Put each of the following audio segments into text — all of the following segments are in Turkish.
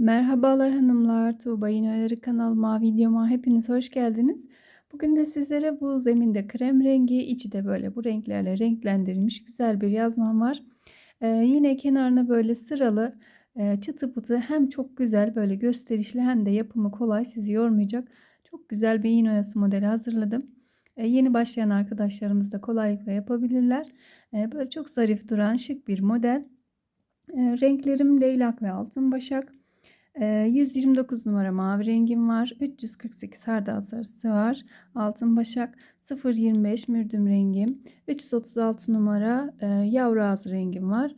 Merhabalar hanımlar, Tuğba Yinoyları kanalıma, videoma hepiniz hoş geldiniz. Bugün de sizlere bu zeminde krem rengi, içi de böyle bu renklerle renklendirilmiş güzel bir yazmam var. Ee, yine kenarına böyle sıralı e, çıtı pıtı hem çok güzel böyle gösterişli hem de yapımı kolay sizi yormayacak. Çok güzel bir yine oyası modeli hazırladım. Ee, yeni başlayan arkadaşlarımız da kolaylıkla yapabilirler. Ee, böyle çok zarif duran şık bir model. Ee, renklerim leylak ve altın başak. 129 ee, numara mavi rengim var. 348 hardal sarısı var. Altın başak 025 mürdüm rengim. 336 numara e, yavru ağzı rengim var.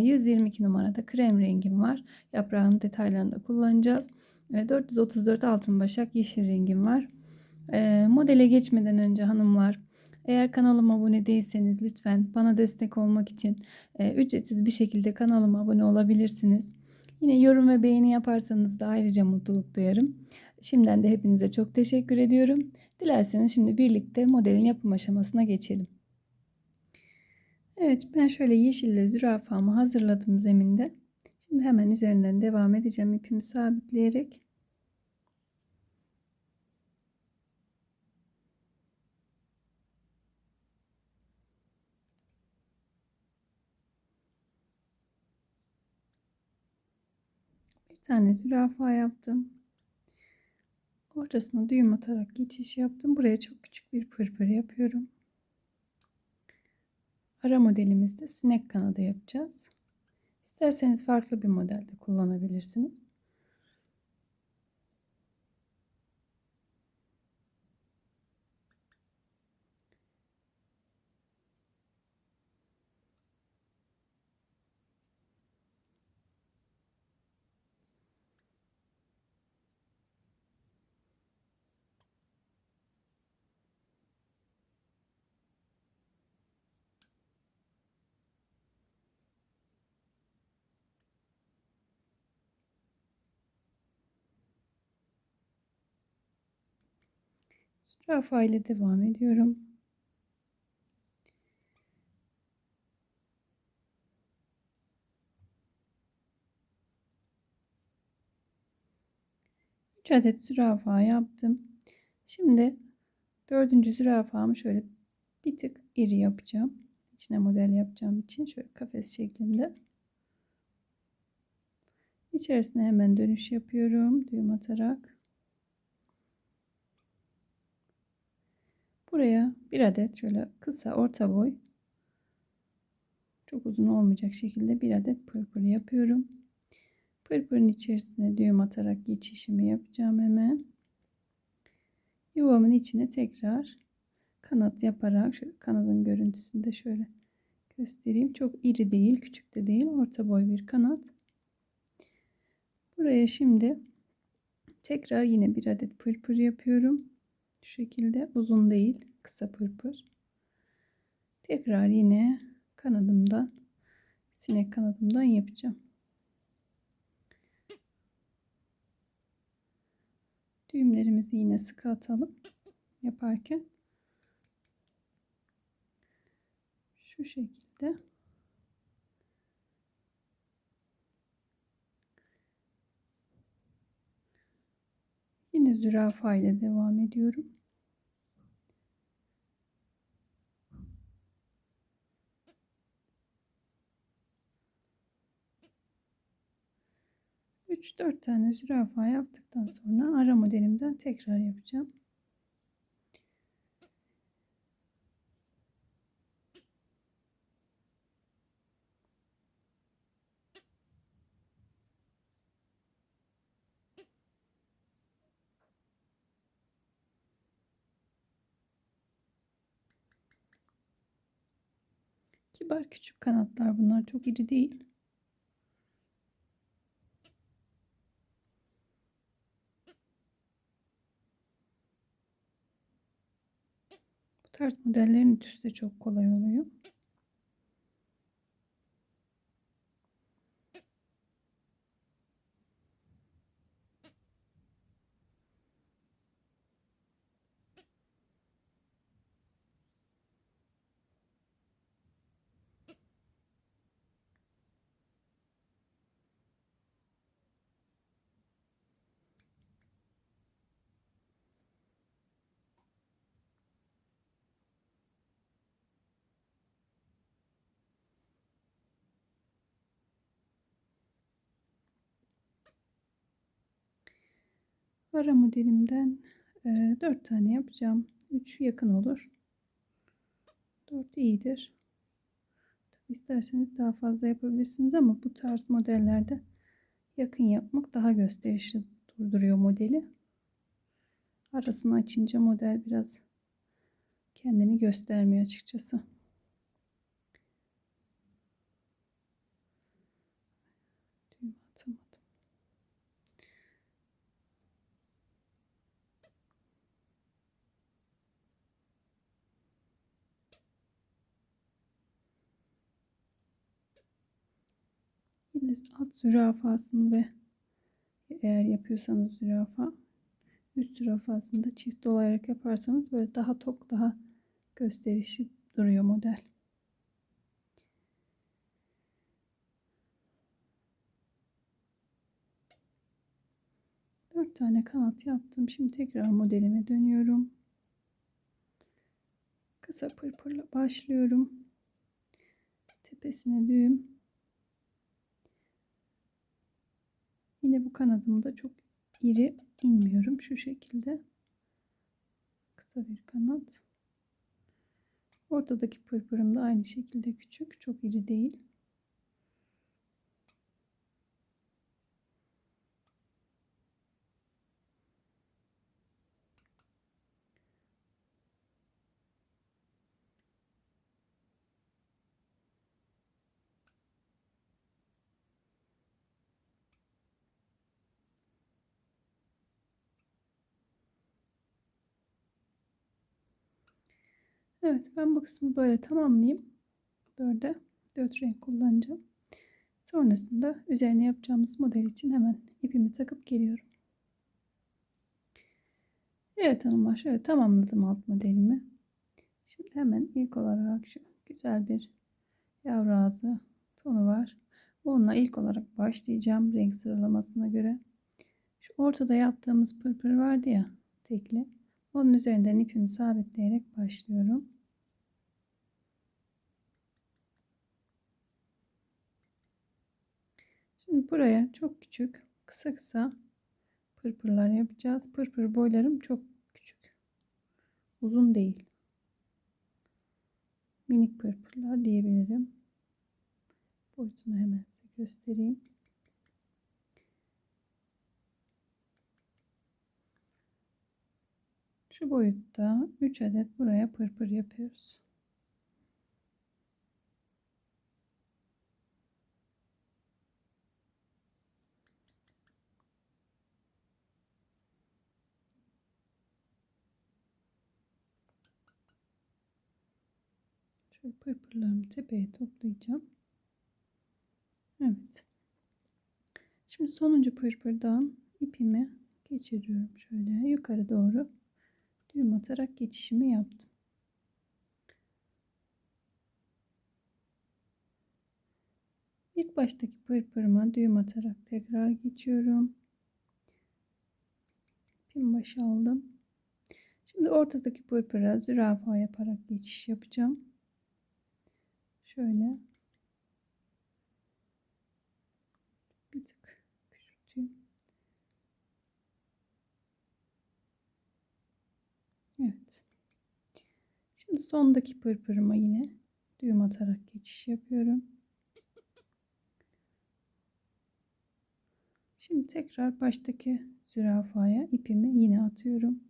122 e, numarada krem rengim var. Yaprağın detaylarını da kullanacağız. 434 e, altın başak yeşil rengim var. Modele geçmeden önce hanımlar eğer kanalıma abone değilseniz lütfen bana destek olmak için ücretsiz bir şekilde kanalıma abone olabilirsiniz. Yine yorum ve beğeni yaparsanız da ayrıca mutluluk duyarım. Şimdiden de hepinize çok teşekkür ediyorum. Dilerseniz şimdi birlikte modelin yapım aşamasına geçelim. Evet ben şöyle yeşille zürafamı hazırladım zeminde. Şimdi hemen üzerinden devam edeceğim ipimi sabitleyerek. Tane zürafa yaptım. Ortasına düğüm atarak geçiş yaptım. Buraya çok küçük bir pırpır yapıyorum. Ara modelimizde sinek kanadı yapacağız. İsterseniz farklı bir modelde kullanabilirsiniz. Zürafa ile devam ediyorum. Üç adet zürafa yaptım. Şimdi dördüncü zürafamı şöyle bir tık iri yapacağım. İçine model yapacağım için şöyle kafes şeklinde. İçerisine hemen dönüş yapıyorum. Düğüm atarak. Buraya bir adet şöyle kısa orta boy çok uzun olmayacak şekilde bir adet pırpır yapıyorum. Pırpırın içerisine düğüm atarak geçişimi yapacağım hemen. Yuvamın içine tekrar kanat yaparak şöyle kanadın görüntüsünü de şöyle göstereyim. Çok iri değil, küçük de değil, orta boy bir kanat. Buraya şimdi tekrar yine bir adet pırpır yapıyorum. Şu şekilde uzun değil kısa pırpır. Tekrar yine kanadımdan sinek kanadımdan yapacağım. Düğümlerimizi yine sıkı atalım yaparken. Şu şekilde. Yine zürafa ile devam ediyorum. Üç dört tane zürafa yaptıktan sonra ara modelimden tekrar yapacağım. Kibar küçük kanatlar bunlar çok iri değil. Tarz modellerin ütüsü de çok kolay oluyor. Ara modelimden e, 4 tane yapacağım. 3 yakın olur. 4 iyidir. İsterseniz daha fazla yapabilirsiniz ama bu tarz modellerde yakın yapmak daha gösterişli durduruyor modeli. Arasını açınca model biraz kendini göstermiyor açıkçası. Düğüm atamadım. Yine at zürafasını ve eğer yapıyorsanız zürafa üst zürafasını da çift olarak yaparsanız böyle daha tok daha gösterişli duruyor model. Dört tane kanat yaptım. Şimdi tekrar modelime dönüyorum. Kısa pırpırla başlıyorum. Tepesine düğüm. Yine bu kanadımda çok iri inmiyorum. Şu şekilde. Kısa bir kanat. Ortadaki pırpırım da aynı şekilde küçük. Çok iri değil. Evet ben bu kısmı böyle tamamlayayım. Dörde dört renk kullanacağım. Sonrasında üzerine yapacağımız model için hemen ipimi takıp geliyorum. Evet hanımlar şöyle tamamladım alt modelimi. Şimdi hemen ilk olarak şu güzel bir yavru ağzı tonu var. Onunla ilk olarak başlayacağım renk sıralamasına göre. Şu ortada yaptığımız pırpır vardı ya tekli. Onun üzerinden ipimi sabitleyerek başlıyorum. Şimdi buraya çok küçük, kısa kısa pırpırlar yapacağız. Pırpır boylarım çok küçük. Uzun değil. Minik pırpırlar diyebilirim. Boyutunu hemen size göstereyim. Şu boyutta 3 adet buraya pırpır yapıyoruz. Şöyle pırpırlarımı tepeye toplayacağım. Evet. Şimdi sonuncu pırpırdan ipimi geçiriyorum şöyle yukarı doğru düğüm atarak geçişimi yaptım. İlk baştaki pırpırıma düğüm atarak tekrar geçiyorum. Pin başı aldım. Şimdi ortadaki pırpıra zürafa yaparak geçiş yapacağım. Şöyle bir tık küçülteyim. Evet. Şimdi sondaki pırpırıma yine düğüm atarak geçiş yapıyorum. Şimdi tekrar baştaki zürafaya ipimi yine atıyorum.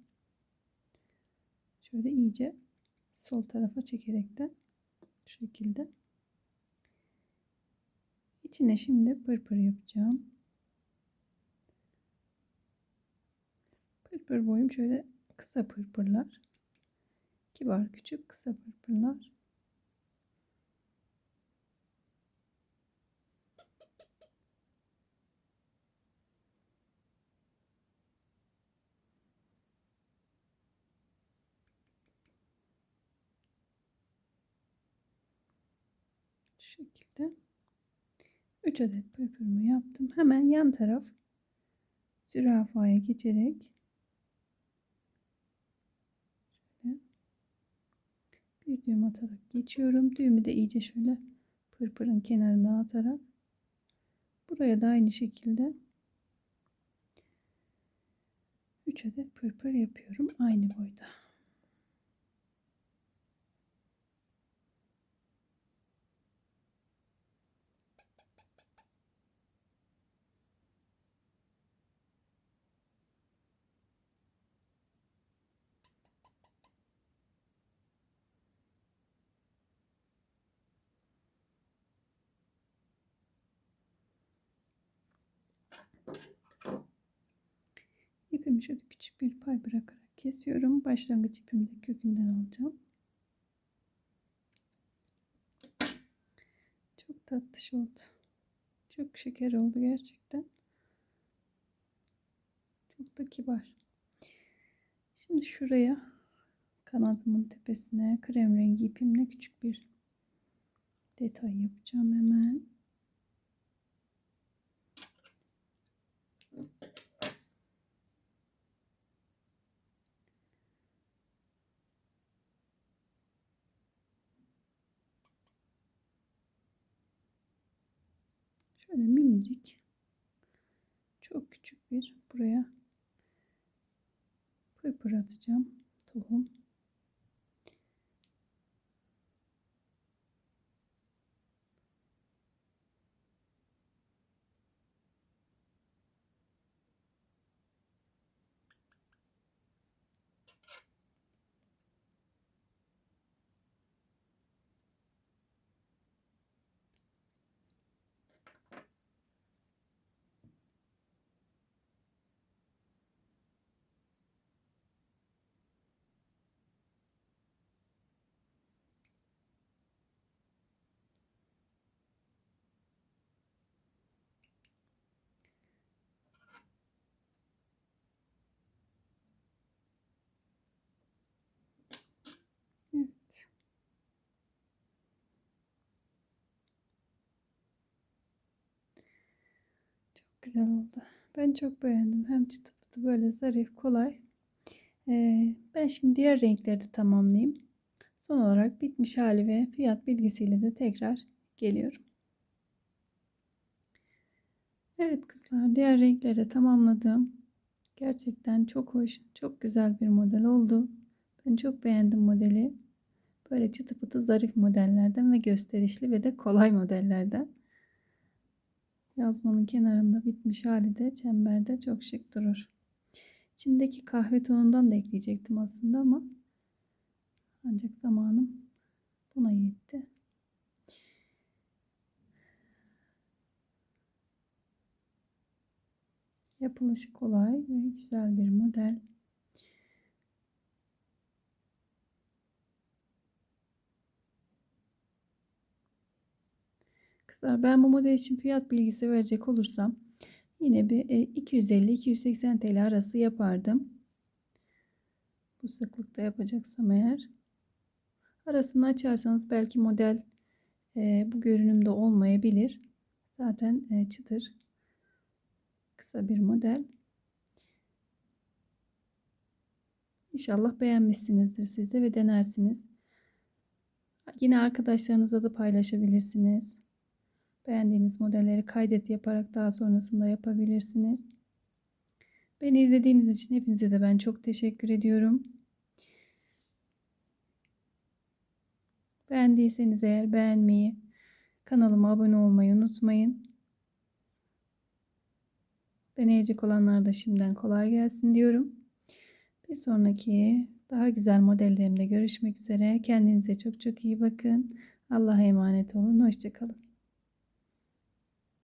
Şöyle iyice sol tarafa çekerek de şu şekilde. İçine şimdi pırpır yapacağım. Pırpır boyum şöyle kısa pırpırlar. Kibar küçük kısa pırpırlar. Şu şekilde 3 adet pırpırımı yaptım. Hemen yan taraf zürafaya geçerek bir düğüm atarak geçiyorum. Düğümü de iyice şöyle pırpırın kenarına atarak buraya da aynı şekilde 3 adet pırpır yapıyorum aynı boyda. İpimi şöyle küçük bir pay bırakarak kesiyorum. Başlangıç ipimi de kökünden alacağım. Çok tatlış oldu. Çok şeker oldu gerçekten. Çok da kibar. Şimdi şuraya kanadımın tepesine krem rengi ipimle küçük bir detay yapacağım hemen. Şöyle minicik çok küçük bir buraya pırpır atacağım tohum. Evet. Çok güzel oldu. Ben çok beğendim. Hem çıtı pıtı böyle zarif, kolay. Ee, ben şimdi diğer renkleri de tamamlayayım. Son olarak bitmiş hali ve fiyat bilgisiyle de tekrar geliyorum. Evet kızlar diğer renkleri de tamamladım. Gerçekten çok hoş, çok güzel bir model oldu. Ben çok beğendim modeli. Böyle çıtı pıtı zarif modellerden ve gösterişli ve de kolay modellerden. Yazmanın kenarında bitmiş hali de çemberde çok şık durur. İçindeki kahve tonundan da ekleyecektim aslında ama ancak zamanım buna yetti. Yapılışı kolay ve güzel bir model. Kızlar ben bu model için fiyat bilgisi verecek olursam yine bir 250-280 e, TL arası yapardım. Bu sıklıkta yapacaksam eğer. Arasını açarsanız belki model e, bu görünümde olmayabilir. Zaten e, çıtır kısa bir model. İnşallah beğenmişsinizdir siz de ve denersiniz. Yine arkadaşlarınızla da paylaşabilirsiniz. Beğendiğiniz modelleri kaydet yaparak daha sonrasında yapabilirsiniz. Beni izlediğiniz için hepinize de ben çok teşekkür ediyorum. Beğendiyseniz eğer beğenmeyi, kanalıma abone olmayı unutmayın. Deneyecek olanlar da şimdiden kolay gelsin diyorum. Bir sonraki daha güzel modellerimde görüşmek üzere. Kendinize çok çok iyi bakın. Allah'a emanet olun. Hoşçakalın.